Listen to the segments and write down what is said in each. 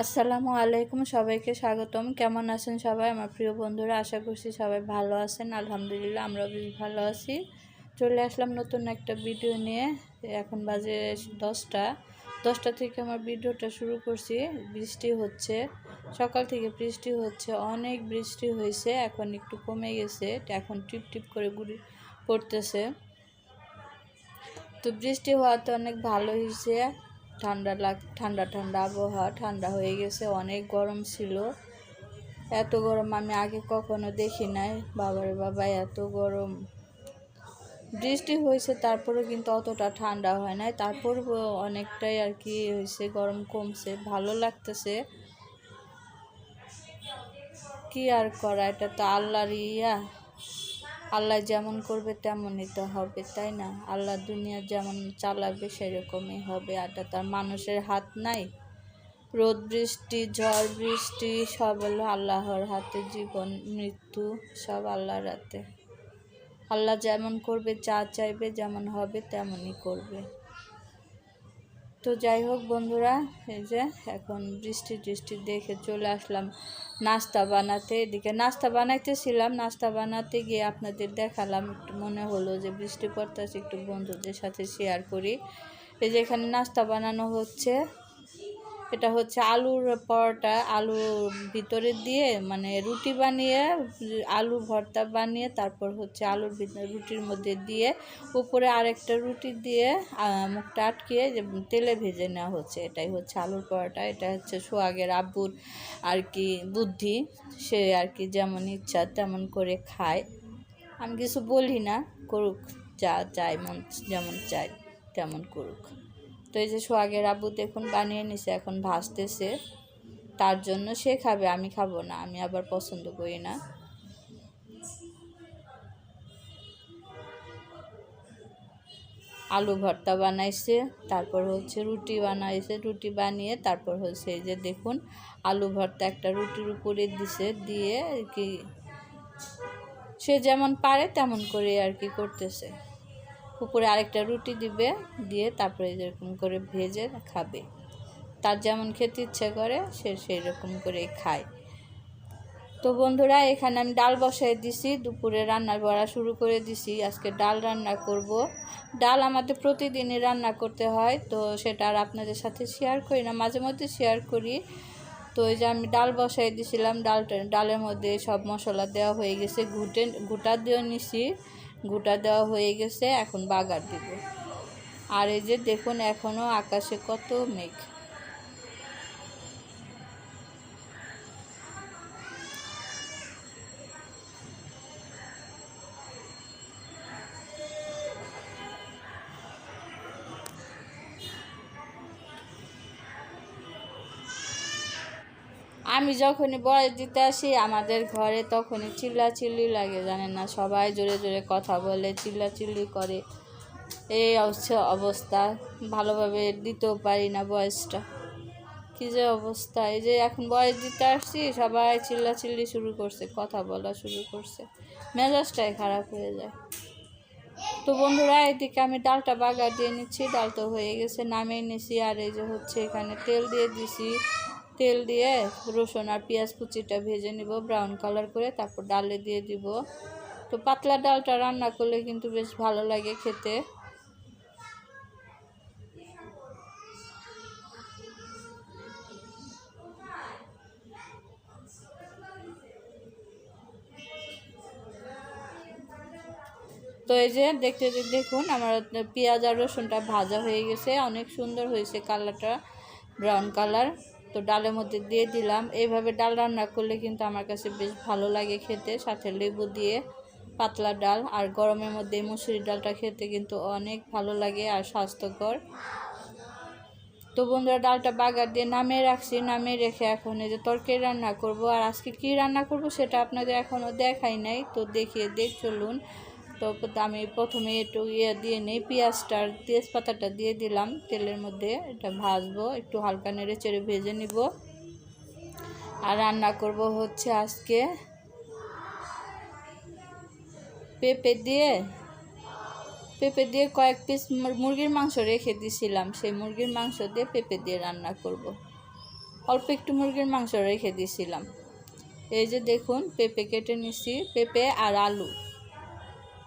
আসসালামু আলাইকুম, সবাইকে স্বাগতম। কেমন আছেন সবাই? আমার প্রিয় বন্ধুরা, আশা করছি সবাই ভালো আছেন। আলহামদুলিল্লাহ, আমরাও বেশ ভালো আছি। চলে আসলাম নতুন একটা ভিডিও নিয়ে। এখন বাজে দশটা। দশটা থেকে আমার ভিডিওটা শুরু করছি। বৃষ্টি হচ্ছে। সকাল থেকে বৃষ্টি হচ্ছে। অনেক বৃষ্টি হয়েছে। এখন একটু কমে গেছে। এখন টিপ টিপ করে গুড়ি পড়তেছে। তো বৃষ্টি হওয়াতে অনেক ভালো হয়েছে। ঠান্ডা লাগ, ঠান্ডা ঠান্ডা আবহাওয়া, ঠান্ডা হয়ে গেছে, অনেক গরম ছিল। এত গরম আমি আগে কখনো দেখি নাই। বাবারে বাবা, এত গরম। বৃষ্টি হয়েছে, তারপরেও কিন্তু অতটা ঠান্ডা হয় নাই। তারপর অনেকটাই আর কি হয়েছে, গরম কমছে, ভালো লাগতেছে। কি আর করা, এটা তো আল্লাহর ইয়া। আল্লাহ যেমন করবে তেমনই তো হবে, তাই না? আল্লাহ দুনিয়া যেমন চালাবে, সেরকমই হবে। আর তার মানুষের হাত নাই। রোদ বৃষ্টি, ঝড় বৃষ্টি, সব হলো আল্লাহর হাতে। জীবন, মৃত্যু, সব আল্লাহর হাতে। আল্লাহ যেমন করবে চা চাইবে, যেমন হবে, তেমনই করবে। তো যাই হোক বন্ধুরা, এই যে এখন বৃষ্টি বৃষ্টি দেখে চলে আসলাম নাস্তা বানাতে। এদিকে নাস্তা বানাইতেছিলাম, নাস্তা বানাতে গিয়ে আপনাদের দেখালাম, একটু মনে হলো যে বৃষ্টি পড়তেছে, একটু বন্ধুদের সাথে শেয়ার করি। এই যে এখানে নাস্তা বানানো হচ্ছে। এটা হচ্ছে আলুর পরোটা, আলু ভিতরে দিয়ে মানে রুটি বানিয়ে, আলু ভর্তা বানিয়ে, তারপর হচ্ছে আলুর রুটির মধ্যে দিয়ে, উপরে আরেকটা রুটি দিয়ে মুখটা আটকিয়ে যে তেলে ভেজে নেওয়া হচ্ছে। এটাই হচ্ছে আলুর পরোটা, এটা হচ্ছে সোহাগের আব্বুর আর কি বুদ্ধি। সে আর কি যেমন ইচ্ছা তেমন করে খায়। আমি কিছু বলি না, করুক যা চাই মন যেমন চাই তেমন করুক। তো এই যে সোহাগের আব্বু দেখুন বানিয়ে নিছে, এখন ভাসতেছে তার জন্য সে খাবে, আমি খাব না, আমি আবার পছন্দ করি না। আলু ভর্তা বানাইছে, তারপর হচ্ছে রুটি বানাইছে, রুটি বানিয়ে তারপর হচ্ছে এই যে দেখুন আলু ভর্তা একটা রুটির উপরে দিছে, দিয়ে আর কি সে যেমন পারে তেমন করে আর কি করতেছে। উপরে আরেকটা রুটি দিবে, দিয়ে তারপরে যেরকম করে ভেজে খাবে। তার যেমন খেতে ইচ্ছে করে, সে সেই রকম করে খায়। তো বন্ধুরা, এখানে আমি ডাল বসাই দিছি, দুপুরে রান্না করা শুরু করে দিছি। আজকে ডাল রান্না করব। ডাল আমাদের প্রতিদিনই রান্না করতে হয়, তো সেটা আর আপনাদের সাথে শেয়ার করি না, মাঝে মধ্যে শেয়ার করি। তো এই যে আমি ডাল বসাই দিছিলাম, ডালটা ডালের মধ্যে সব মশলা দেওয়া হয়ে গেছে, ঘুটে ঘুটা দিয়ে নিছি। গোটা দেওয়া হয়ে গেছে, এখন বাগার দিব। আর এই যে দেখুন, এখনও আকাশে কত মেঘ। আমি যখনই বয়স দিতে আসি, আমাদের ঘরে তখনই চিল্লাচিল্লি লাগে, জানেন না? সবাই জোরে জোরে কথা বলে, চিল্লাচিল্লি করে। এই অবস্থা ভালোভাবে দিতেও পারি না বয়সটা। কী যে অবস্থা। এই যে এখন বয়স দিতে আসছি, সবাই চিল্লাচিল্লি শুরু করছে, কথা বলা শুরু করছে। মেজাজটাই খারাপ হয়ে যায়। তো বন্ধুরা, এদিকে আমি ডালটা বাগা দিয়ে নিচ্ছি, ডাল তো হয়ে গেছে, নামিয়ে নিছি। আর এই যে হচ্ছে এখানে তেল দিয়ে দিছি। তেল দিয়ে রসুন আর পেঁয়াজ কুচিটা ভেজে নিব ব্রাউন কালার করে তারপর ডালে দিয়ে দিব। তো পাতলা ডালটা রান্না করলে কিন্তু বেশ ভালো লাগে খেতে। তো এই যে দেখতে দেখুন, আমার পেঁয়াজ আর রসুনটা ভাজা হয়ে গেছে, অনেক সুন্দর হয়েছে কালারটা ব্রাউন কালার তো ডালের মধ্যে দিয়ে দিলাম। এইভাবে ডাল রান্না করলে কিন্তু আমার কাছে বেশ ভালো লাগে খেতে। সাথে লেবু দিয়ে পাতলা ডাল আর গরমের মধ্যে মুসুরি ডালটা খেতে কিন্তু অনেক ভালো লাগে আর স্বাস্থ্যকর। তো বন্ধুরা, ডালটা বাগার দিয়ে নামিয়ে রাখছি। নামিয়ে রেখে এখন এই যে তরকারি রান্না করব। আর আজকে কি রান্না করব সেটা আপনাদের এখনও দেখাই নাই। তো দেখিয়ে দেখ, চলুন। তো আমি প্রথমে একটু ইয়ে দিয়ে নিই, পেঁয়াজটা, তেজপাতাটা দিয়ে দিলাম, তেলের মধ্যে এটা ভাজবো, একটু হালকা নেড়ে চেড়ে ভেজে নিব। আর রান্না করব হচ্ছে আজকে পেঁপে দিয়ে। পেঁপে দিয়ে কয়েক পিস মুরগির মাংস রেখে দিছিলাম, সেই মুরগির মাংস দিয়ে পেঁপে দিয়ে রান্না করব। অল্প একটু মুরগির মাংস রেখে দিয়েছিলাম এই যে দেখুন, পেঁপে কেটে নিছি, পেঁপে আর আলু।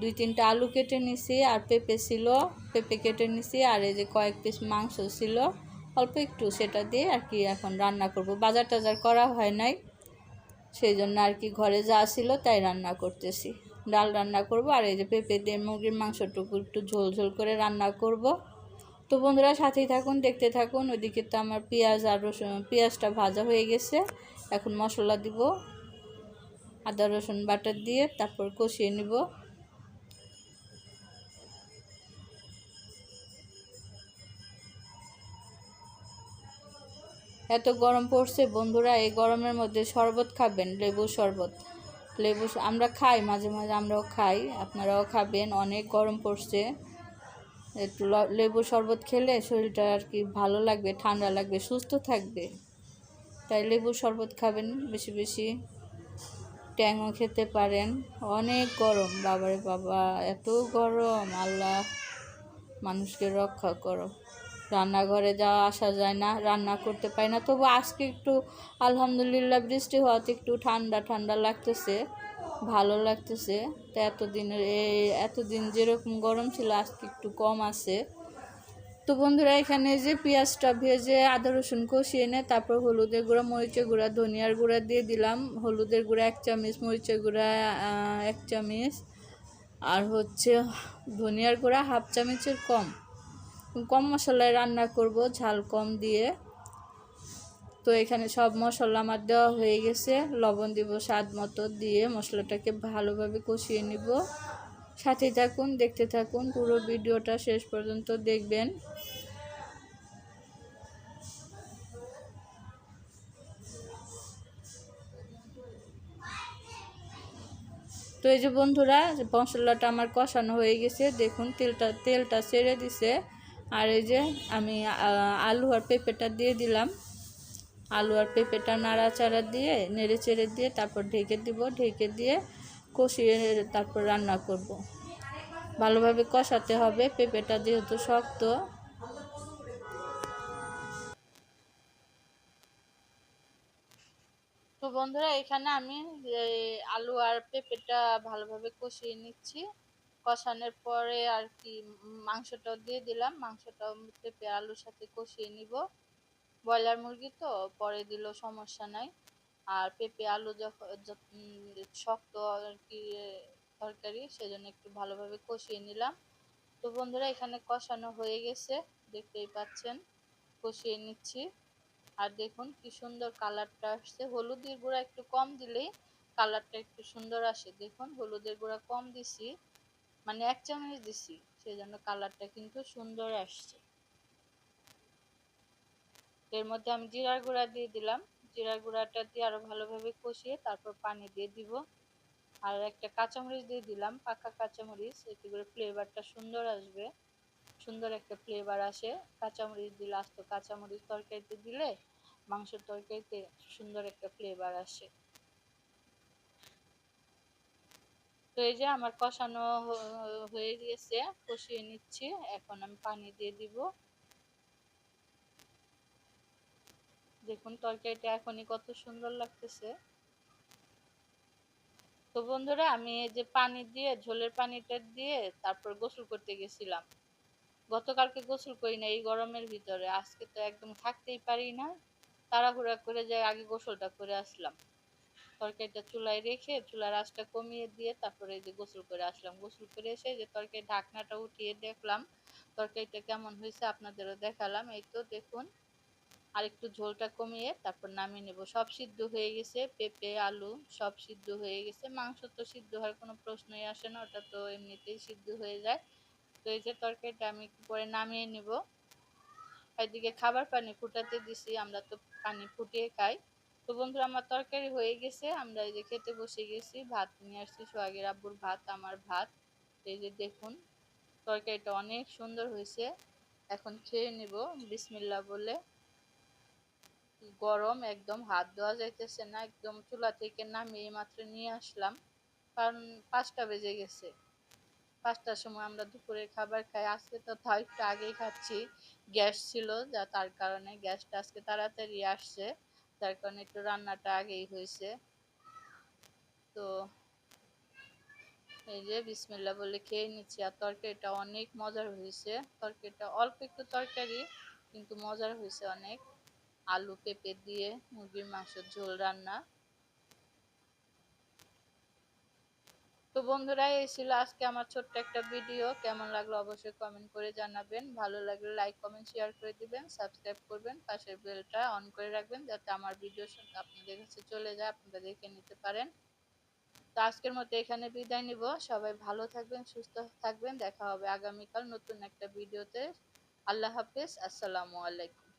দুই তিনটা আলু কেটে নিছি আর পেঁপে ছিল, পেঁপে কেটে নিছি আর এই যে কয়েক পিস মাংস ছিল। অল্প একটু সেটা দিয়ে আর কি এখন রান্না করব। বাজার টাজার করা হয় নাই, সেই জন্য আর কি ঘরে যা ছিল তাই রান্না করতেছি। ডাল রান্না করব আর এই যে পেঁপে দিয়ে মুরগির মাংসটুকু একটু ঝোল ঝোল করে রান্না করব। তো বন্ধুরা সাথেই থাকুন, দেখতে থাকুন। ওইদিকে তো আমার পেঁয়াজ আর রসুন, পেঁয়াজটা ভাজা হয়ে গেছে। এখন মশলা দিব, আদা, রসুন বাটার দিয়ে তারপর কষিয়ে নিব। এত গরম পড়ছে, বন্ধুরা, এই গরমের মধ্যে শরবত খাবেন লেবু শরবত। লেবু আমরা খাই, মাঝে মাঝে আমরাও খাই, আপনারাও খাবেন, অনেক গরম পড়ছে। একটু লেবু শরবত খেলে শরীরটা আর কি ভালো লাগবে, ঠান্ডা লাগবে, সুস্থ থাকবে। তাই লেবু শরবত খাবেন বেশি বেশি। ট্যাংও খেতে পারেন, অনেক গরম, বাবারে বাবা, এত গরম, আল্লাহ, মানুষকে রক্ষা করো। রান্নাঘরে যাওয়া আসা যায় না, রান্না করতে পারি না। তবু আজকে একটু, আলহামদুলিল্লাহ বৃষ্টি হওয়াতে একটু ঠান্ডা ঠান্ডা লাগতেছে, ভালো লাগতেছে। তো এতদিনের এই এতদিন যেরকম গরম ছিল, আজকে একটু কম আছে। তো বন্ধুরা, এখানে যে পেঁয়াজটা ভেজে আদা রসুন কষিয়ে এনে, তারপর হলুদের গুঁড়া, মরিচের গুঁড়া, ধনিয়ার গুঁড়া দিয়ে দিলাম। হলুদের গুঁড়া এক চামচ, মরিচের গুঁড়া এক চামচ। আর হচ্ছে ধনিয়ার গুঁড়া হাফ চামচের কম। কম মশলায় রান্না করব, ঝাল কম দিয়ে। তো এখানে সব মশলা আমার দেওয়া হয়ে গেছে। লবণ দিব স্বাদ মতো দিয়ে মশলাটাকে ভালোভাবে কষিয়ে নিব। সাথে থাকুন, দেখতে থাকুন। পুরো ভিডিওটা শেষ পর্যন্ত দেখবেন। তো এই যে বন্ধুরা, মশলাটা আমার কষানো হয়ে গেছে। দেখুন, তেলটা তেলটা ছেড়ে দিছে। আর এই যে আমি আলু আর পেঁপেটা দিয়ে দিলাম। আলু আর পেঁপেটা নাড়াচাড়া দিয়ে নেড়ে চেড়ে দিয়ে তারপর ঢেকে দিব। ঢেকে দিয়ে কষিয়ে তারপর রান্না করব। ভালোভাবে কষাতে হবে। পেঁপেটা যেহেতু শক্ত। তো বন্ধুরা, এখানে আমি আলু আর পেঁপেটা ভালোভাবে কষিয়ে নিচ্ছি। কষানোর পরে আর কি মাংসটাও দিয়ে দিলাম। মাংসটাও পেঁপে আলুর সাথে কষিয়ে নিব। ব্রয়লার মুরগি তো, পরে দিলেও সমস্যা নাই। আর পেঁপে, আলু যখন শক্ত আর কি তরকারি, সেজন্য একটু ভালোভাবে কষিয়ে নিলাম। তো বন্ধুরা, এখানে কষানো হয়ে গেছে। দেখতেই পাচ্ছেন, কষিয়ে নিচ্ছি। আর দেখুন কি সুন্দর কালারটা আসছে। হলুদের গুঁড়া একটু কম দিলেই কালারটা একটু সুন্দর আসে। দেখুন, হলুদের গুঁড়া কম দিছি। মানে এক চামচ দিছি সেই জন্য কালারটা কিন্তু সুন্দর আসছে। এর মধ্যে আমি জিরার গুঁড়া দিয়ে দিলাম। জিরার গুঁড়াটা দিয়ে আরও ভালোভাবে কষিয়ে তারপর পানি দিয়ে দিব। আর একটা কাঁচামরিচ দিয়ে দিলাম, পাকা কাঁচামরিচ, এতে করে ফ্লেভারটা সুন্দর আসবে। সুন্দর একটা ফ্লেভার আসে। কাঁচামরিচ দিলে আস্ত কাঁচামরিচ তরকারিতে দিলে মাংসের তরকারিতে সুন্দর একটা ফ্লেভার আসে। তো এই যে আমার কষানো হয়ে গিয়েছে, কষিয়ে নিচ্ছি, এখন আমি পানি দিয়ে দিব। দেখুন তরকারিটা এখনই কত সুন্দর লাগতেছে। তো বন্ধুরা, আমি এই যে পানি দিয়ে, ঝোলের পানিটা দিয়ে তারপর গোসল করতে গেছিলাম। গতকালকে গোসল করি না এই গরমের ভিতরে, আজকে তো একদম থাকতেই পারি না। তাড়াহুড়া করে যাই আগে গোসলটা করে আসলাম। তরকারিটা চুলায় রেখে, চুলার আঁচটা কমিয়ে দিয়ে তারপরে এই যে গোসল করে আসলাম। গোসল করে এসে যে তরকারি ঢাকনাটা উঠিয়ে দেখলাম, তরকারিটা কেমন হয়েছে আপনাদেরও দেখালাম। এই তো দেখুন আর একটু ঝোলটা কমিয়ে তারপর নামিয়ে নেব। সব সিদ্ধ হয়ে গেছে, পেঁপে, আলু সব সিদ্ধ হয়ে গেছে। মাংস তো সিদ্ধ হওয়ার কোনো প্রশ্নই আসে না, ওটা তো এমনিতেই সিদ্ধ হয়ে যায়। তো এই যে তরকারিটা আমি একটু পরে নামিয়ে নিব। এদিকে খাবার পানি ফুটাতে দিছি, আমরা তো পানি ফুটিয়ে খাই। তো বন্ধুরা, আমার তরকারি হয়ে গেছে। আমরা এই যে খেতে বসে গেছি। ভাত নিয়ে আসছি সোহাগের আব্বুর ভাত, আমার ভাত। এই যে দেখুন, তরকারিটা অনেক সুন্দর হয়েছে। এখন খেয়ে নিব, বিসমিল্লা বলে। গরম একদম, হাত দেওয়া যাইতেছে না, একদম চুলা থেকে নামিয়ে মাত্র নিয়ে আসলাম। কারণ পাঁচটা বেজে গেছে। পাঁচটার সময় আমরা দুপুরের খাবার খাই। আজকে তো তাও একটু আগেই খাচ্ছি। গ্যাস ছিল, যা তার কারণে গ্যাসটা আজকে তাড়াতাড়ি আসছে। তার কারণে একটু রান্নাটা আগেই হয়েছে। তো এই যে বিসমিল্লা বলে খেয়ে নিচ্ছি। আর তরকারিটা অনেক মজার হয়েছে। তরকারিটা অল্প একটু তরকারি, কিন্তু মজার হয়েছে অনেক। আলু পেঁপে দিয়ে মুরগির মাংসের ঝোল রান্না। তো বন্ধুরা, এই ছিল আজকে আমার ছোট্ট একটা ভিডিও। কেমন লাগল অবশ্যই কমেন্ট করে জানাবেন। ভালো লাগলে লাইক কমেন্ট শেয়ার করে দিবেন সাবস্ক্রাইব করবেন, পাশের বেলটা অন করে রাখবেন যাতে আমার ভিডিও আপনাদের কাছে চলে যায় আপনারা দেখে নিতে পারেন। তো আজকের মতো এখানে বিদায় নিব। সবাই ভালো থাকবেন, সুস্থ থাকবেন। দেখা হবে আগামীকাল নতুন একটা ভিডিওতে। আল্লাহ হাফেজ। আসসালামু আলাইকুম।